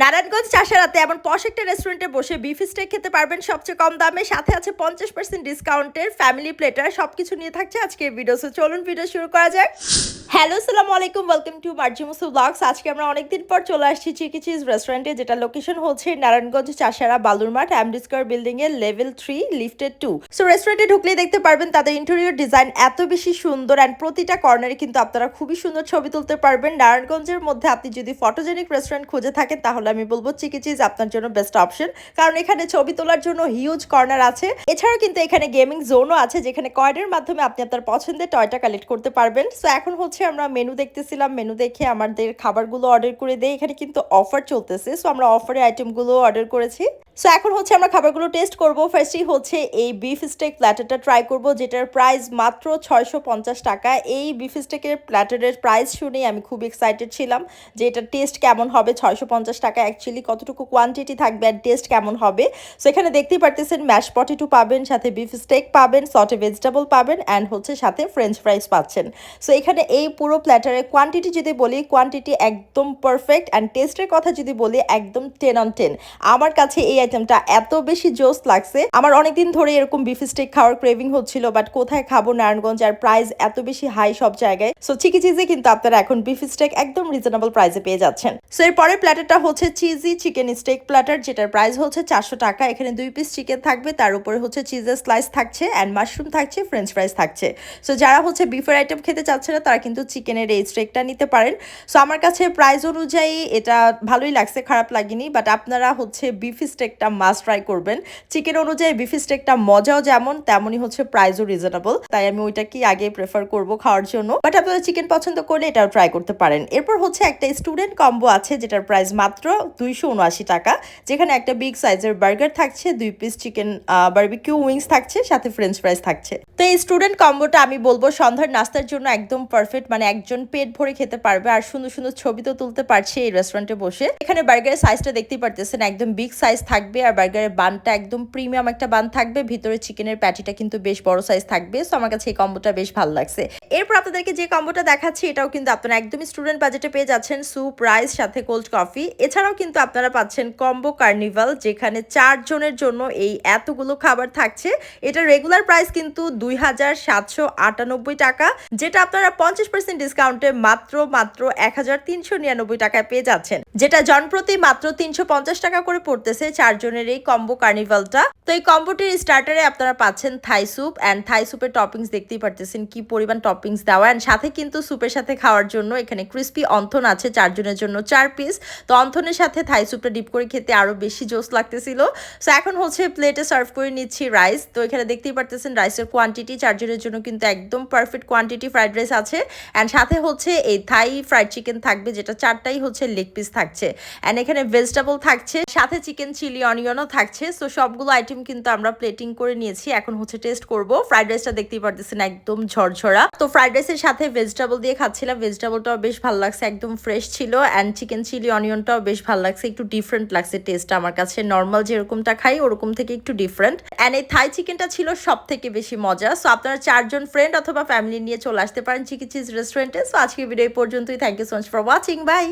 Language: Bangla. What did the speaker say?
নারায়ণগঞ্জ চাষারাতে এমন পশ একটা রেস্টুরেন্টে বসে বিফ স্টেক খেতে পারবেন সবচেয়ে কম দামে। সাথে আছে পঞ্চাশ পার্সেন্ট ডিসকাউন্টের ফ্যামিলি প্লেটার সব কিছু নিয়ে থাকছে আজকের ভিডিও চলুন ভিডিও শুরু করা যাক। হ্যালো সালাম আলাইকুম ওয়েলকাম টু মার্জিমুসু ব্লগস আজকে আমরা অনেকদিন পর চলে আসছি চিকি চিজ রেস্টুরেন্টে যেটা লোকেশন হচ্ছে নারায়ণগঞ্জ, চাষারা বালুরমাঠ অ্যামডিস্কার বিল্ডিং এর level three lifted two so রেস্টুরেন্টে ঢুকলেই দেখতে পারবেন তাদের ইন্টেরিয়র ডিজাইন এত বেশি সুন্দর অ্যান্ড প্রতিটা কর্নারে কিন্তু আপনারা খুবই সুন্দর ছবি তুলতে পারবেন। নারায়ণগঞ্জের মধ্যে আপনি যদি ফটোজেনিক রেস্টুরেন্ট খুঁজে থাকেন, তাহলে আমি বলব চিকি চিজ আপনার জন্য বেস্ট অপশন কারণ এখানে ছবি তোলার জন্য হিউজ কর্নার আছে। এছাড়াও কিন্তু এখানে গেমিং জোনও আছে, যেখানে কয়েনের মাধ্যমে আপনি আপনার পছন্দের টয়টা কালেক্ট করতে পারবেন। সো এখন হচ্ছে আমরা মেনু দেখতেছিলাম মেনু দেখে আমাদের খাবারগুলো অর্ডার করে দেয়। এখানে কিন্তু অফার চলতেছে। সো আমরা অফারের আইটেমগুলো অর্ডার করেছি। সো এখন হচ্ছে আমরা খাবারগুলো টেস্ট করব। ফার্স্টই হচ্ছে এই বিফ স্টেক প্ল্যাটারটা ট্রাই করব, যেটার প্রাইস মাত্র ছয়শো পঞ্চাশ টাকা। এই বিফ স্টেকের প্ল্যাটারের প্রাইস শুনেই আমি খুব এক্সাইটেড ছিলাম যে এটার টেস্ট কেমন হবে ছয়শো পঞ্চাশ টাকা। অ্যাকচুয়ালি কতটুকু কোয়ান্টিটি থাকবে আর টেস্ট কেমন হবে? সো এখানে দেখতেই পারতেছেন ম্যাশ পটেটো পাবেন, সাথে বিফ স্টেক পাবেন সটে ভেজিটেবল পাবেন অ্যান্ড হচ্ছে সাথে ফ্রেঞ্চ ফ্রাইস পাচ্ছেন। সো এখানে এই পুরো প্ল্যাটারের কোয়ান্টিটি যদি বলি কোয়ান্টিটি একদম পারফেক্ট অ্যান্ড টেস্টের কথা যদি বলি, একদম টেন অন টেন আমার কাছে এই আইটেমটা এত বেশি জোস লাগছে। আমার অনেকদিন ধরে এরকম বিফ স্টেক খাওয়ার ক্রেভিং হচ্ছিল বাট কোথায় খাব নারায়ণগঞ্জ? আর প্রাইস এত বেশি হাই সব জায়গায়। সো চিকি চিজে কিন্তু আপনারা এখন বিফ স্টেক একদম রিজনেবল প্রাইসে পেয়ে যাচ্ছেন। সো এর পরের প্ল্যাটারটা হচ্ছে চিজি চিকেন স্টেক প্ল্যাটার যেটার প্রাইস হচ্ছে চারশো টাকা। এখানে দুই পিস চিকেন থাকবে, তার উপরে হচ্ছে চিজের স্লাইস থাকছে অ্যান্ড মাশরুম থাকছে ফ্রেঞ্চ ফ্রাইস থাকছে। সো যারা হচ্ছে বিফের আইটেম খেতে চাচ্ছে না, তারা কিন্তু চিকেনের এই স্টেকটা নিতে পারেন। সো আমার কাছে প্রাইস অনুযায়ী এটা ভালোই লাগছে, খারাপ লাগেনি বাট আপনারা হচ্ছে বিফ স্টেকটা মাস্ট ট্রাই করবেন। চিকেন অনুযায়ী বিফ স্টেকটা মজাও যেমন, তেমনই হচ্ছে প্রাইসও রিজনেবল তাই আমি ওইটাকেই আগে প্রেফার করব খাওয়ার জন্য। বাট আপনারা চিকেন পছন্দ করলে এটাও ট্রাই করতে পারেন। এরপর হচ্ছে একটা স্টুডেন্ট কম্বো আছে, যেটার প্রাইস মাত্র দুইশো উনআশি টাকা। যেখানে একটা বিগ সাইজের বার্গার থাকছে, দুই পিস চিকেন বার্বিকিউ উইংস থাকছে, সাথে ফ্রেঞ্চ ফ্রাইস থাকছে। তো এই স্টুডেন্ট কম্বোটা আমি বলব, সন্ধ্যার নাস্তার জন্য একদম পারফেক্ট মানে একজন পেট ভরে খেতে পারবে। আর সুন্দর সুন্দর ছবি তো তুলতে পারছে এই রেস্টুরেন্টে বসে। এখানে বার্গারের সাইজটা দেখতেই পারতেছেন, একদম বিগ সাইজ থাকবে। আর বার্গারের বানটা একদম প্রিমিয়াম একটা বান থাকবে। ভিতরে চিকেনের প্যাটিটা কিন্তু বেশ বড় সাইজ থাকবে। সো আমার কাছে এই কম্বোটা বেশ ভালো লাগছে। এরপর আপনাদেরকে যে কম্বোটা দেখাচ্ছি, এটাও কিন্তু আপনারা একদমই স্টুডেন্ট বাজেটে পেয়ে যাচ্ছেন। স্যুপ রাইস সাথে কোল্ড কফি এছাড়াও কিন্তু আপনারা পাচ্ছেন কম্বো কার্নিভাল যেখানে চার জনের জন্য এই এতগুলো খাবার থাকছে। এটা রেগুলার প্রাইস কিন্তু দুই হাজার সাতশো আটানব্বই টাকা, যেটা আপনারা পঞ্চাশ পার্সেন্ট ডিসকাউন্টে মাত্র মাত্র এক হাজার তিনশো নিরানব্বই টাকায় পেয়ে যাচ্ছেন। যেটা জনপ্রতি মাত্র তিনশো পঞ্চাশ টাকা করে পড়তেছে। চারজনের এই কম্বো কার্নিভালটা তো এই কম্বোটির স্টার্টারে আপনারা পাচ্ছেন থাই স্যুপ অ্যান্ড থাই স্যুপের টপিংস দেখতেই পারতেছেন কি পরিমাণ টপিংস দেওয়া। অ্যান্ড সাথে কিন্তু স্যুপের সাথে খাওয়ার জন্য এখানে ক্রিস্পি অন্থন আছে চারজনের জন্য চার পিস তো অন্থনের সাথে থাই স্যুপটা ডিপ করে খেতে আরও বেশি জোস লাগতেছিল। সো এখন হচ্ছে প্লেটে সার্ভ করে নিচ্ছি রাইস তো এখানে দেখতেই পারতেছেন রাইসের কোয়ান্টিটি চারজনের জন্য কিন্তু একদম পারফেক্ট কোয়ান্টিটি ফ্রাইড রাইস আছে। অ্যান্ড সাথে হচ্ছে এই থাই ফ্রাইড চিকেন থাকবে, যেটা চারটাই হচ্ছে লেগ পিস থাকছে। অ্যান্ড এখানে ভেজিটেবল থাকছে। সাথে চিকেন চিলি অনিয়নও থাকছে। সো সবগুলো আইটেম কিন্তু আমরা প্লেটিং করে নিয়েছি। এখন হচ্ছে টেস্ট করব। ফ্রাইড রাইসটা দেখতেই পারতেছেন একদম ঝরঝরা। তো ফ্রাইড রাইসের সাথে ভেজিটেবল দিয়ে খাচ্ছিলাম। ভেজিটেবলটাও বেশ ভালো লাগছে, একদম ফ্রেশ ছিল। অ্যান্ড চিকেন চিলি অনিয়নটাও বেশ ভালো লাগছে। একটু ডিফারেন্ট লাগছে টেস্টটা আমার কাছে। নর্মাল যেরকমটা খাই, ওরকম থেকে একটু ডিফারেন্ট অ্যান্ড এই থাই চিকেনটা ছিল সব থেকে বেশি মজা। সো আপনারা চারজন ফ্রেন্ড অথবা ফ্যামিলি নিয়ে চলে আসতে পারেন চিকি চিজ রেস্টুরেন্টে সো আজকের ভিডিও পর্যন্তই। Thank you so much for watching bye